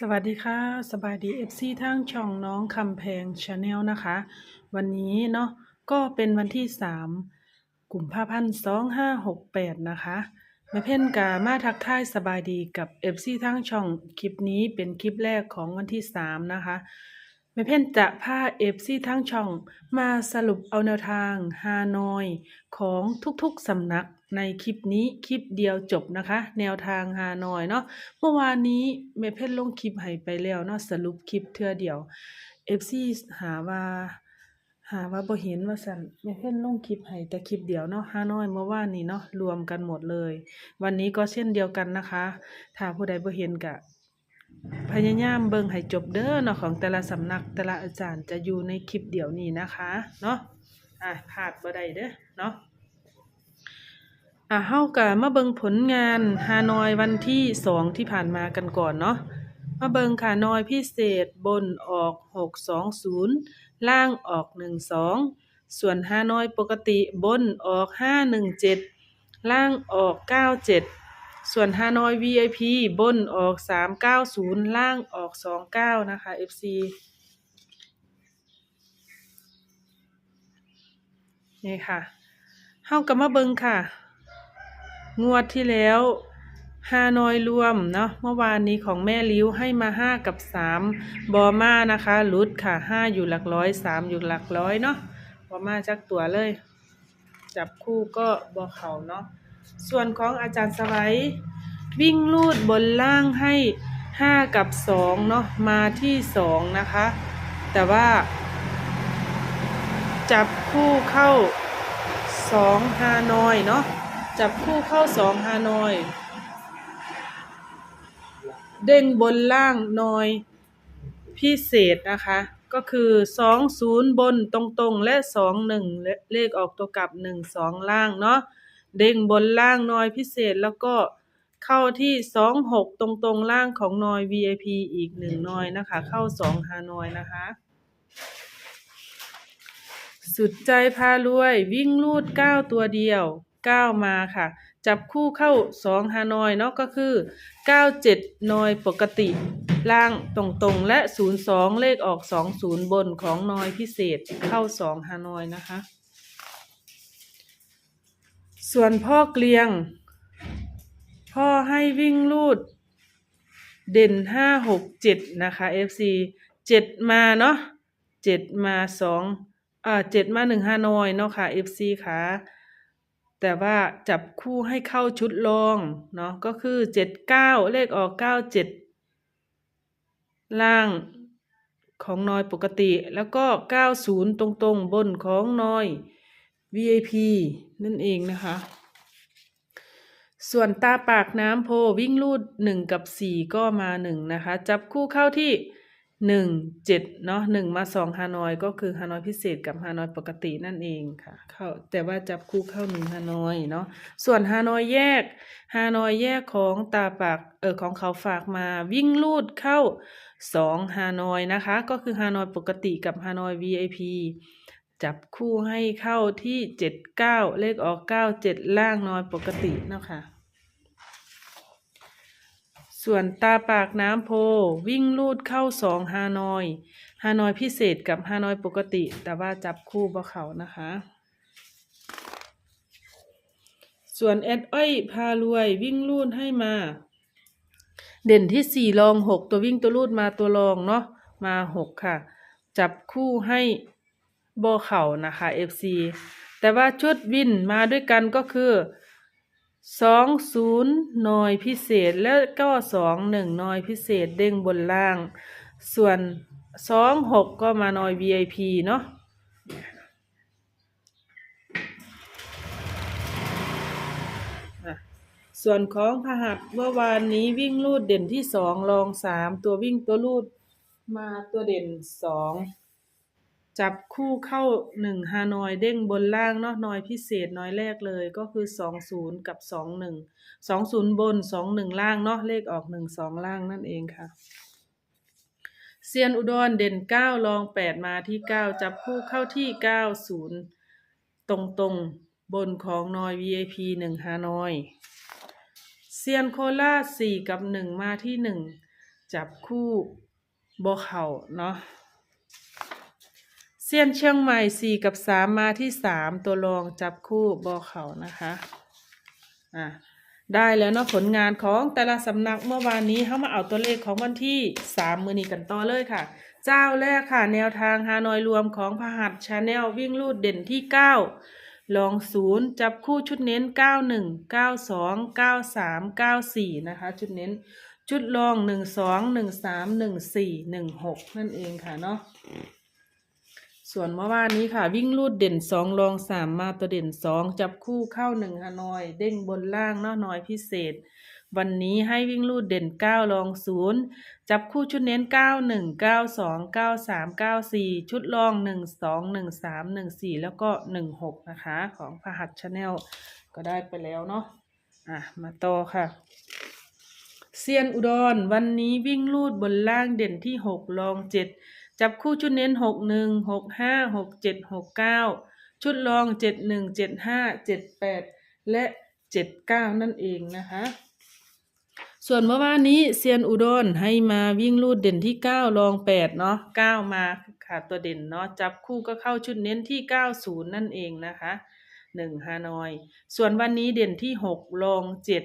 สวัสดีค่ะสบายดีเอฟซีทั้งช่องน้องคำแพงชาแนลนะคะ วันนี้เนาะก็เป็นวันที่สามกลุ่มภาพันสองห้าหกแปดนะคะแม่เพ่นกามาทักทายสบายดีกับเอฟซีทั้งช่องคลิปนี้เป็นคลิปแรกของวันที่สามนะคะแม่เพ่นจะพาเอฟซีทั้งช่องมาสรุปเอาแนวทางฮานอยของทุกๆสำนัก ในคลิปนี้คลิปเดียวจบนะคะ แนวทางฮานอยเนาะเมื่อวานนี้เมเพชรลงคลิปให้ไปแล้วเนาะสรุปคลิปเทื่อเดียว FC หาว่าหาว่าบ่เห็นว่าสั่นเมเพชรลงคลิปให้แต่คลิปเดียวเนาะฮาน้อยเมื่อวานนี้เนาะรวมกันหมดเลย วันนี้ก็เช่นเดียวกันนะคะ ถ้าผู้ใดบ่เห็นก็พยายามเบิ่งให้จบเด้อเนาะของแต่ละสำนักแต่ละอาจารย์จะอยู่ในคลิปเดียวนี้นะคะ เนาะอะพลาดบ่ได้เด้อเนาะ อะเฮากะมาเบิงผลงานฮานอยวันที่สองที่ผ่านมากันก่อนเนาะมาเบิงค่ะนอยพิเศษบนออกหกสองศูนย์ล่างออกหนึ่งสองส่วนฮานอยปกติบนออกห้าหนึ่งเจ็ดล่างออกเก้าเจ็ดส่วนฮานอย VIP บนออกสามเก้าศูนย์ล่างออกสองเก้านะคะ FC นี่ค่ะเฮากะมาเบิงค่ะ งวดที่แล้วฮานอยรวมเนาะเมื่อวานนี้ของแม่ลิ้วให้มาห้ากับสามบอมานะคะลุดค่ะห้าอยู่หลักร้อยสามอยู่หลักร้อยเนาะบอมาจักตัวเลย จับคู่ก็บอเขาเนาะส่วนของอาจารย์สไลด์วิ่งลูดบนล่างให้ห้ากับสองเนาะมาที่สองนะคะ แต่ว่า จับคู่เข้าสองฮานอยเนาะ จับคู่เข้าสองฮานอย เด้งบนล่างนอย พิเศษนะคะ ก็คือสองศูนย์บนตรงๆ และสองหนึ่งเลขออกตัวกลับหนึ่งสองล่างเนาะเด้งบนล่างนอยพิเศษแล้วก็เข้าที่สองหกตรงๆล่างของนอย VIP อีกหนึ่งนอยนะคะ เข้าสองฮานอยนะคะ สุดใจพารวยวิ่งลูดเก้าตัวเดียว เก้ามาค่ะ จับคู่เข้าสองฮานอยเนาะก็คือเก้าเจ็ดนอยปกติ ล่างตรงๆ และศูนย์สองเลขออกสองศูนย์บนของนอยพิเศษเข้าสองฮานอยนะคะ ส่วนพ่อเกลียง พ่อให้วิ่งลูด เด่นห้าหกเจ็ดนะคะ FC เจ็ดมาเนาะเจ็ดมาสองอ่าเจ็ดมาหนึ่งฮานอยเนาะค่ะ FC ค่ะ แต่ว่าจับคู่ให้เข้าชุดรองเนาะก็คือเจ็ดเก้าเลขออกเก้าเจ็ดล่างของนอยปกติ แล้วก็เก้าศูนย์ตรงๆ บนของนอย VIP นั่นเองนะคะ ส่วนตาปากน้ำโพวิ่งลูดหนึ่งกับสี่ก็มาหนึ่งนะคะ จับคู่เข้าที่ หนึ่งเจ็ดเนาะหนึ่งมาสองฮานอยก็คือฮานอยพิเศษกับฮานอยปกตินั่นเองค่ะเข้าแต่ว่าจับคู่เข้าหนึ่งฮานอยเนาะส่วนฮานอยแยกฮานอยแยกของตาปากเออของเขาฝากมาวิ่งลูดเข้าสองฮานอยนะคะ ก็คือฮานอยปกติกับฮานอย VIP จับคู่ให้เข้าที่เจ็ดเก้าเลขออกเก้าเจ็ดล่างนอยปกติเนาะค่ะ ส่วนตาปากน้ำโพ วิ่งลูดเข้าสองฮานอย ฮานอยพิเศษกับฮานอยปกติ แต่ว่าจับคู่บ่เขานะคะ ส่วนแอดอ้อยพารวยวิ่งลูดให้มา เด่นที่สี่รองหกตัววิ่งตัวลูดมาตัวรองเนาะมาหกค่ะ จับคู่ให้โบเข่านะคะ FC แต่ว่าชุดวินมาด้วยกันก็คือ สองศูนย์หน่อยพิเศษแล้วก็สองหนึ่งหน่อยพิเศษเด้งบนล่าง ส่วนสองหกก็มาหน่อย VIP เนาะอะส่วนของพหัสเมื่อวานนี้วิ่งลูดเด่นที่สองรองสามตัววิ่งตัวลูดมาตัวเด่นสอง จับคู่เข้าหนึ่งฮานอยเด้งบนล่างเนาะนอยพิเศษน้อยแรกเลยก็คือสองศูนย์กับสองหนึ่งสองศูนย์บนสองหนึ่งล่างเนาะเลขออกหนึ่งสองล่างนั่นเองค่ะเซียนอุดรเด่นเก้ารองแปดมาที่เก้าจับคู่เข้าที่เก้าศูนย์ตรงตรงบนของนอย VIP หนึ่งฮานอยเซียนโคราชสี่กับหนึ่งมาที่หนึ่งจับคู่บ่เข่าเนาะ เซียนเชียงใหม่สี่กับสามมาที่สามตัวรองจับคู่บ่เขานะคะอะได้แล้วเนาะผลงานของแต่ละสำนักเมื่อวานนี้เขามาเอาตัวเลขของวันที่สามมือนี้กันต่อเลยค่ะ เจ้าแรกค่ะ แนวทางฮานอยรวมของพหัสชาแนลวิ่งลูดเด่นที่เก้าลองศูนย์จับคู่ชุดเน้นเก้าหนึ่งเก้าสองเก้าสามเก้าสี่นะคะชุดเน้นชุดลองหนึ่งสองหนึ่งสามหนึ่งสี่หนึ่งหกนั่นเองค่ะเนาะ ส่วนเมื่อวานนี้ค่ะ วิ่งลูดเด่นสองลองสามมาตัวเด่นสองจับคู่เข้าหนึ่งฮานอย เด้งบนล่างเนาะน้อยพิเศษ วันนี้ให้วิ่งลูดเด่นเก้าลองศูนย์จับคู่ชุดเน้นเก้าหนึ่งเก้าสองเก้าสามเก้าสี่ชุดลองหนึ่งสองหนึ่งสามหนึ่งสี่แล้วก็หนึ่งหกนะคะ ของพหัสชาแนลก็ได้ไปแล้วเนาะอะมาต่อค่ะ เซียนอุดร วันนี้วิ่งลูดบนล่างเด่นที่หกลองเจ็ดจับคู่ชุดเน้นหกหนึ่งหกห้าหกเจ็ดหกเก้าชุดลองเจ็ดหนึ่งเจ็ดห้าเจ็ดแปดและเจ็ดเก้านั่นเองนะคะ ส่วนเมื่อวานนี้เซียนอุดรให้มาวิ่งลูดเด่นที่เก้าลองแปดเนาะเก้ามาค่ะตัวเด่นเนาะจับคู่ก็เข้าชุดเน้นที่เก้าศูนย์นั่นเองนะคะหนึ่งฮานอย ส่วนวันนี้เด่นที่หกลองเจ็ด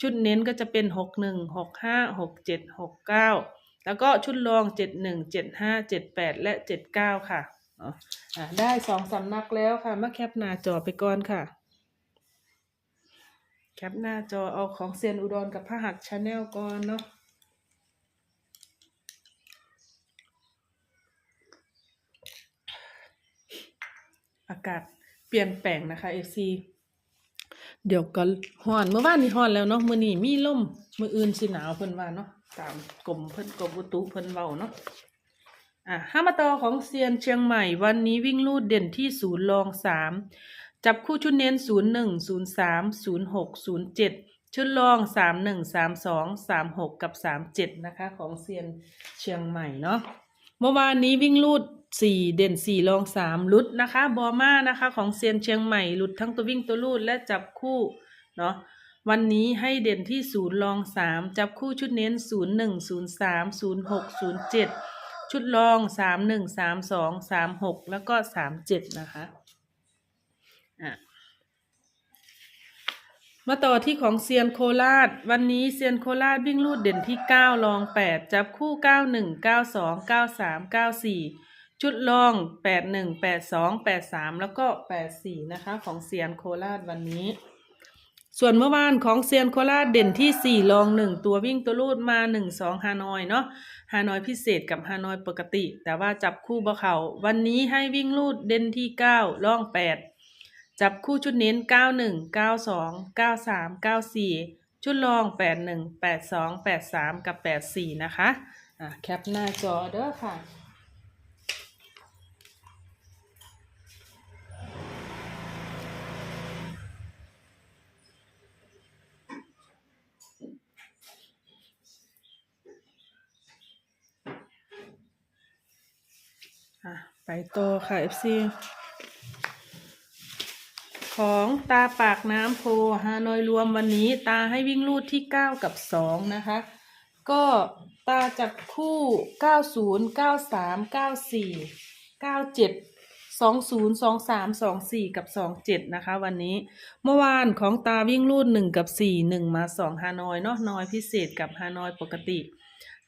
ชุดเน้นก็จะเป็นหกหนึ่งหกห้าหกเจ็ดหกเก้าแล้วก็ชุดรองเจ็ดหนึ่งเจ็ดห้าเจ็ดแปดและเจ็ดเก้าค่ะอะได้สองสำนักแล้วค่ะ มาแคปหน้าจอไปก่อนค่ะ แคปหน้าจอเอาของเซียนอุดรกับพระหัตชาแนลก่อนเนาะอากาศเปลี่ยนแปลงนะคะ FC เดี๋ยวก็ฮ้อนเมื่อวานนี้ฮ้อนแล้วเนาะมื้อนี้มีลมมื้ออื่นสิหนาวเพิ่นว่าเนาะตามกรมเพิ่นกรมอุตุเพิ่นเว้าเนาะอะห้ามาต่อของเซียนเชียงใหม่ วันนี้วิ่งลูดเด่นที่ศูนย์รองสามจับคู่ชุดเน้นศูนย์หนึ่งศูนย์สามศูนย์หกศูนย์เจ็ดชุดรองสามหนึ่งสามสองสามหกกับสามเจ็ดนะคะ ของเซียนเชียงใหม่เนาะ เมื่อวานนี้วิ่งลูดสี่เด่นสี่รองสามลุดนะคะบอมานะคะ ของเซียนเชียงใหม่ลุดทั้งตัววิ่งตัวลูดและจับคู่เนาะวันนี้ให้เด่นที่ศูนย์รองสามจับคู่ชุดเน้นศูนย์หนึ่งศูนย์สามศูนย์หกศูนย์เจ็ดชุดรองสามหนึ่งสามสองสามหกแล้วก็สามเจ็ดนะคะอะ มาต่อที่ของเซียนโคราช วันนี้เซียนโคราชวิ่งลูดเด่นที่เก้ารองแปดจับคู่เก้าหนึ่งเก้าสองเก้าสามเก้าสี่ชุดรองแปดหนึ่งแล้วก็แปดสี่นะคะ ของเซียนโคราชวันนี้ ส่วนเมื่อวานของเซียนโคราชเด่นที่สี่รองหนึ่งตัววิ่งตัวลูดมาหนึ่งสองฮานอยเนาะฮานอยพิเศษกับฮานอยปกติ แต่ว่าจับคู่บ่เขาวันนี้ให้วิ่งลูดเด่นที่เก้าร่องแปด จับคู่ชุดเน้น 91 92 93 94 ชุดรอง 81 82 83 กับ 84 นะคะ อะ แคปหน้าจอเด้อค่ะอะไปต่อค่ะ FC ของตาปากน้ำโพฮานอยรวมวันนี้ ตาให้วิ่งลูดที่เก้ากับสองนะคะ ก็ตาจับคู่เก้าศูนย์เก้าสามเก้าสี่เก้าเจ็ดสองศูนย์สองสามสองสี่กับสองเจ็ดนะคะ วันนี้เมื่อวานของตาวิ่งลูดหนึ่งกับสี่หนึ่งมาสองฮานอยเนาะนอยพิเศษกับฮานอยปกติ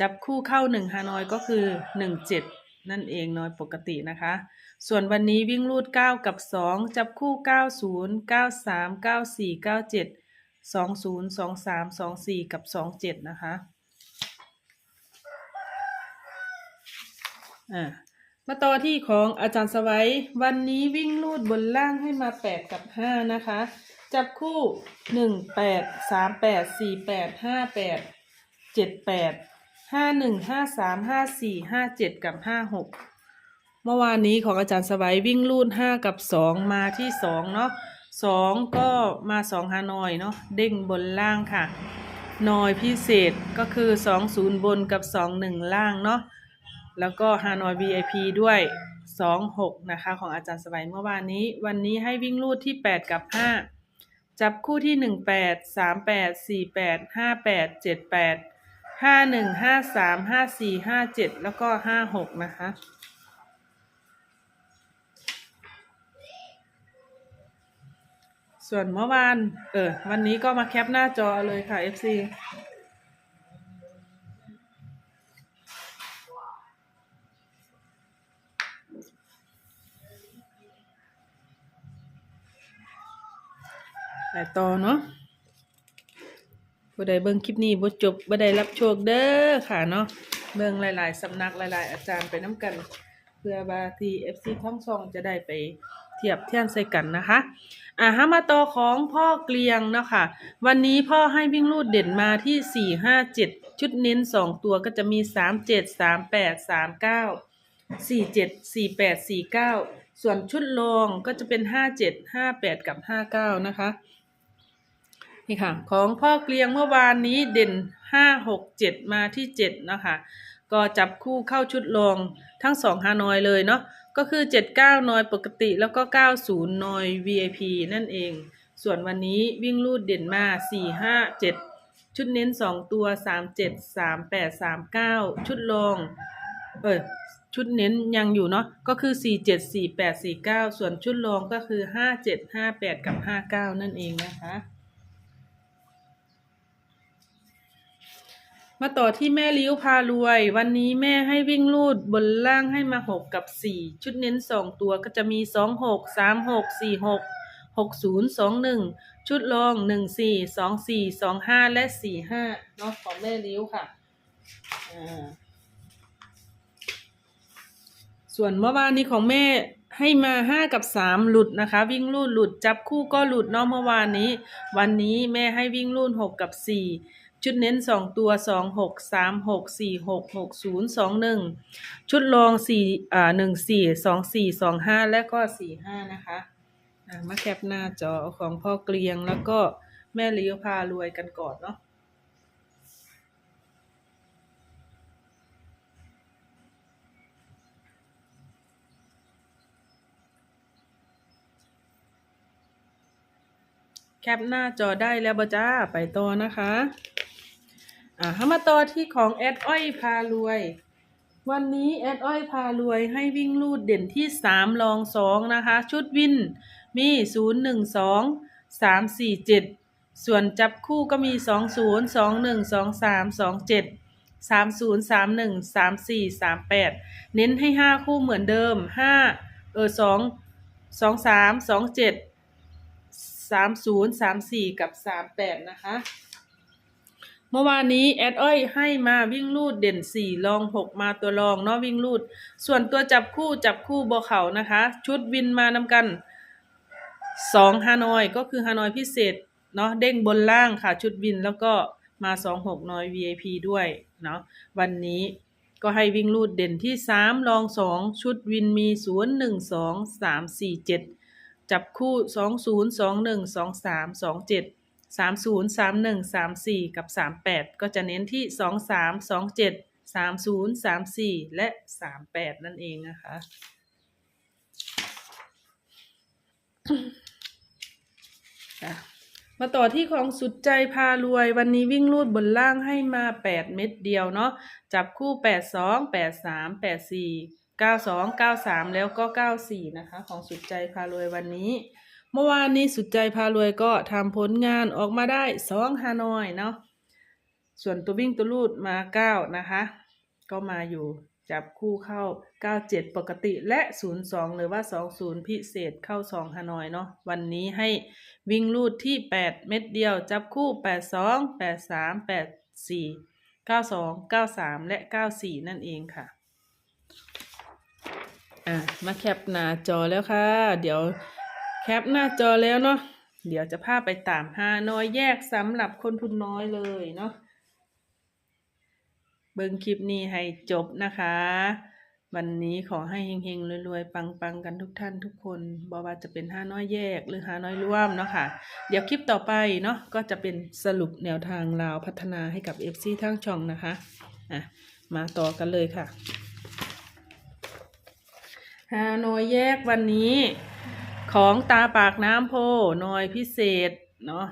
จับคู่เข้าหนึ่งฮานอยก็คือหนึ่งเจ็ด นั่นเองนอยปกตินะคะ ส่วนวันนี้วิ่งลูดเก้ากับสองจับคู่เก้าศูนย์เก้าสามเก้าสี่เก้าเจ็ดสองศูนย์สองสามสองสี่กับสองเจ็ดนะคะอ่ามาต่อที่ของอาจารย์สวัยวันนี้วิ่งลูดบนล่างให้มาแปดกับห้านะคะ จับคู่หนึ่งแปดสามแปดสี่แปด ห้าหนึ่งห้าสามห้าสี่ห้าเจ็ดกับห้าหกเมื่อวานนี้ของอาจารย์สวัยวิ่งลูดห้ากับสองมาที่สองเนาะสองก็มาสองฮานอยเนาะเด้งบนล่างค่ะนอยพิเศษก็คือสองศูนย์บนกับสองหนึ่งล่างเนาะแล้วก็ฮานอย VIP ด้วย26นะคะของอาจารย์สวัยเมื่อวานนี้ วันนี้ให้วิ่งลูดที่8กับ5จับคู่ที่18 38 48 58 78ห้าแปดเจ็ดแปด ห้าหนึ่งห้าสามห้าสี่ห้าเจ็ดแล้วก็ห้าหกนะคะ ส่วนเมื่อวาน เออ วันนี้ก็มาแคปหน้าจอเลยค่ะ FC แต่ต่อเนาะ บ่ได้เบิ่งคลิปนี้บ่จบบ่ได้รับโชคเด้อค่ะเนาะเบิ่งหลาย ๆสำนักหลาย ๆ อาจารย์ไปน้ำกัน เพื่อบาที FC ท่องซองจะได้ไปเทียบเทียนใส่กันนะคะอ่าฮามาต่อของพ่อเกลียงเนาะค่ะวันนี้พ่อให้วิ่งรูดเด่นมาที่สี่ห้าเจ็ดชุดเน้นสองตัวก็จะมีสามเจ็ดสามแปดสามเก้าสี่เจ็ดสี่แปดสี่เก้าส่วนชุดรองก็จะเป็นห้าเจ็ดห้าแปดกับห้าเก้านะคะ นี่ค่ะ ของพ่อเกลียงเมื่อวานนี้เด่นห้าหกเจ็ดมาที่เจ็ดนะคะก็จับคู่เข้าชุดรองทั้งสองฮานอยเลยเนาะก็คือ79นอยปกติแล้วก็90นอย VIP นั่นเอง ส่วนวันนี้วิ่งรูดเด่นมา4 5 7ชุดเน้น2ตัว37 38 39ชุดรองเออชุดเน้นยังอยู่เนาะก็คือ 47 48 49 ส่วนชุดรองก็คือ 57 58 กับ 59 นั่นเองนะคะ มาต่อที่แม่ลิ้วพารวย วันนี้แม่ให้วิ่งลูดบนล่างให้มาหกกับสี่ชุดเน้นสองตัวก็จะมีสองหกสามหกสี่หกหกศูนย์สองหนึ่งชุดรองหนึ่งสี่สองสี่สองห้าและสี่ห้าเนาะของแม่ลิ้วค่ะส่วนเมื่อวานนี้ของแม่ให้มาห้ากับสามหลุดนะคะ วิ่งลูดหลุดจับคู่ก็หลุดเนาะเมื่อวานนี้ วันนี้แม่ให้วิ่งลูดหกกับสี่ ชุดเน้นสองตัวสองหกสามหกสี่หกหกศูนย์สองหนึ่งชุดรองสี่อ่าหนึ่งสี่สองสี่สองห้าและก็สี่ห้านะคะมาแคปหน้าจอของพ่อเกลียงแล้วก็แม่เลี้ยวพารวยกันก่อนเนาะแคปหน้าจอได้แล้วบ่จ้า ไปต่อนะคะ อ่ามาต่อที่ของแอดอ้อยพารวย วันนี้แอดอ้อยพารวยให้วิ่งลูดเด่นที่สามรองสองนะคะ ชุดวินมีศูนย์หนึ่งสองสามสี่เจ็ดส่วนจับคู่ก็มีสองศูนย์สองหนึ่งสองสามสองเจ็ดสามศูนย์สามหนึ่งสามสี่สามแปดเน้นให้ห้าคู่เหมือนเดิมห้าเออสองสองสามสองเจ็ดสามศูนย์สามสี่กับสามแปดนะคะ เมื่อวานนี้แอดอ้อยให้มาวิ่งลูดเด่นสี่ลองหกมาตัวรองเนาะวิ่งลูด ส่วนตัวจับคู่จับคู่บอเขานะคะ ชุดวินมานำกันสองฮานอยก็คือฮานอยพิเศษเนาะเด้งบนล่างค่ะ ชุดวินแล้วก็มาสองหกนอย VIP ด้วยเนาะวันนี้ก็ให้วิ่งลูดเด่นที่สามลองสองชุดวินมีศูนย์หนึ่งสองสามสี่เจ็ดจับคู่สองศูนย์สองหนึ่งสองสามสองเจ็ด สามศูนย์สามหนึ่งสามสี่กับสามแปดก็จะเน้นที่สองสามสองเจ็ดสามศูนย์สามสี่และสามแปดนั่นเองนะคะมาต่อที่ของสุดใจพารวย วันนี้วิ่งรูดบนล่างให้มาแปดเม็ดเดียวเนาะจับคู่แปดสองแปดสามแปดสี่เก้าสองเก้าสามแล้วก็เก้าสี่นะคะ ของสุดใจพารวยวันนี้ เมื่อวานนี้สุดใจพารวยก็ทำผลงานออกมาได้สองฮานอยเนาะส่วนตัววิ่งตัวลูดมาเก้านะคะ ก็มาอยู่จับคู่เข้าเก้าเจ็ดปกติและศูนย์สองหรือว่าสองศูนย์พิเศษเข้าสองฮานอยเนาะวันนี้ให้วิ่งลูดที่แปดเม็ดเดียว จับคู่แปดสองแปดสามแปดสี่เก้าสองเก้าสามและเก้าสี่นั่นเองค่ะ อะ มาแคปหน้าจอแล้วค่ะ เดี๋ยว แคปหน้าจอแล้วเนาะเดี๋ยวจะพาไปตามฮานอยแยกสำหรับคนทุนน้อยเลยเนาะเบิ่งคลิปนี้ให้จบนะคะ วันนี้ขอให้เฮงๆรวยๆ ปังๆ กันทุกท่านทุกคนบ่ว่าจะเป็นฮาน้อยแยกหรือฮาน้อยร่วมเนาะค่ะ เดี๋ยวคลิปต่อไปเนาะก็จะเป็นสรุปแนวทางลาวพัฒนาให้กับ FC ทั้งช่องนะคะอะมาต่อกันเลยค่ะฮาน้อยแยกวันนี้ ของตาปากน้ำโพหน่อยพิเศษเนาะ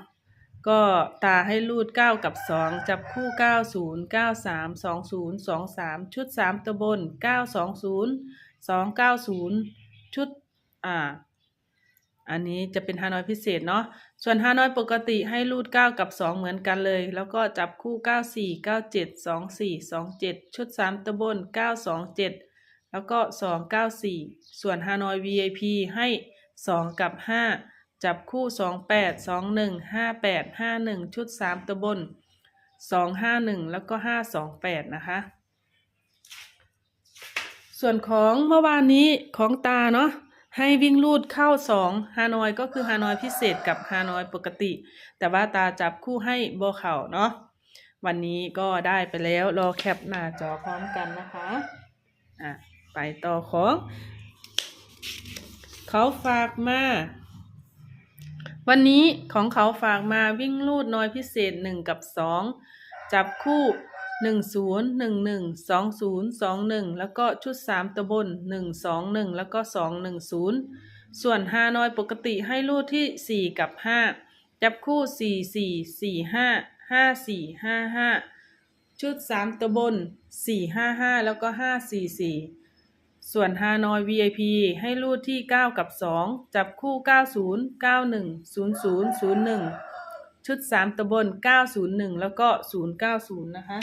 ก็ตาให้รูดเก้ากับสองจับคู่เก้าศูนย์เก้าสามสองศูนย์สองสามชุดสามตัวบนเก้าสองศูนย์สองเก้าศูนย์ชุด อ่า อันนี้จะเป็นฮานอยพิเศษเนาะ ส่วนฮานอยปกติให้รูดเก้ากับสองเหมือนกันเลย แล้วก็จับคู่เก้าสี่เก้าเจ็ดสองสี่สองเจ็ดชุดสามตัวบนเก้าสองเจ็ดแล้วก็สองเก้าสี่ส่วนฮานอย VIP ให้ สองกับห้าจับคู่สองแปดสองหนึ่งห้าแปดห้าหนึ่งชุดสามตัวบนสองห้าหนึ่งแล้วก็ห้าสองแปดนะคะ ส่วนของเมื่อวานนี้ของตาเนาะให้วิ่งลูดเข้าสองฮานอยก็คือฮานอยพิเศษกับฮานอยปกติ แต่ว่าตาจับคู่ให้โบเข่าเนาะวันนี้ก็ได้ไปแล้วรอแคปหน้าจอพร้อมกันนะคะ อะ ไปต่อของ เขาฝากมา วันนี้ของเขาฝากมาวิ่งลูดน้อยพิเศษหนึ่งกับสองจับคู่หนึ่งศูนย์หนึ่งหนึ่งสองศูนย์สองหนึ่งแล้วก็ชุดสามตัวบนหนึ่งสองหนึ่งแล้วก็สองหนึ่งศูนย์ส่วนฮานอยปกติให้ลูดที่สี่กับห้าจับคู่สี่สี่สี่ห้าห้าสี่ห้าห้าชุดสามตัวบนสี่ห้าห้าแล้วก็ห้าสี่สี่ ส่วนฮานอย VIP ให้รูดที่ 9 กับ 2 จับคู่ 90 91 00 01 ชุด 3ตะบน901 แล้วก็ 090 นะคะ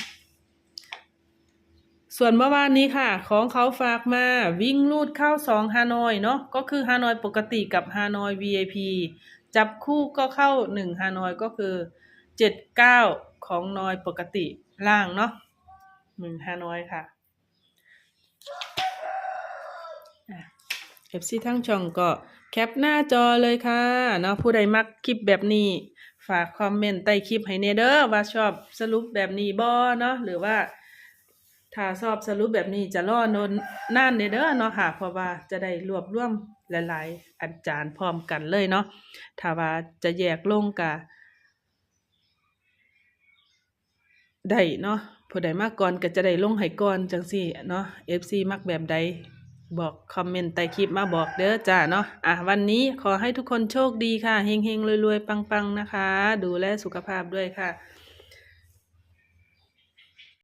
ส่วนเมื่อวานนี้ค่ะ ของเขาฝากมาวิ่งรูดเข้า 2 ฮานอยเนาะก็คือฮานอยปกติกับฮานอย VIP จับคู่ก็เข้า 1 ฮานอยก็คือ 79 ของนอยปกติล่างเนาะ1ฮานอยค่ะ เอฟซีทั้งช่องก็แคปหน้าจอเลยค่ะเนาะผู้ใดมักคลิปแบบนี้ ฝากคอมเมนต์ใต้คลิปให้เนเด้อว่าชอบสรุปแบบนี้บ่เนาะหรือว่าถ้าชอบสรุปแบบนี้จะรอนนนานเนเด้อเนาะค่ะ เพราะว่าจะได้รวบรวมหลายๆอาจารย์พร้อมกันเลยเนาะถ้าว่าจะแยกลงกะได้เนาะผู้ใดมากก่อนก็จะได้ลงให้ก่อนจังซี่เนาะ FC มักแบบใด บอกคอมเมนต์ใต้คลิปมาบอกเด้อจ้าเนาะอะวันนี้ขอให้ทุกคนโชคดีค่ะเฮงๆรวยๆปังๆนะคะ ดูแลสุขภาพด้วยค่ะ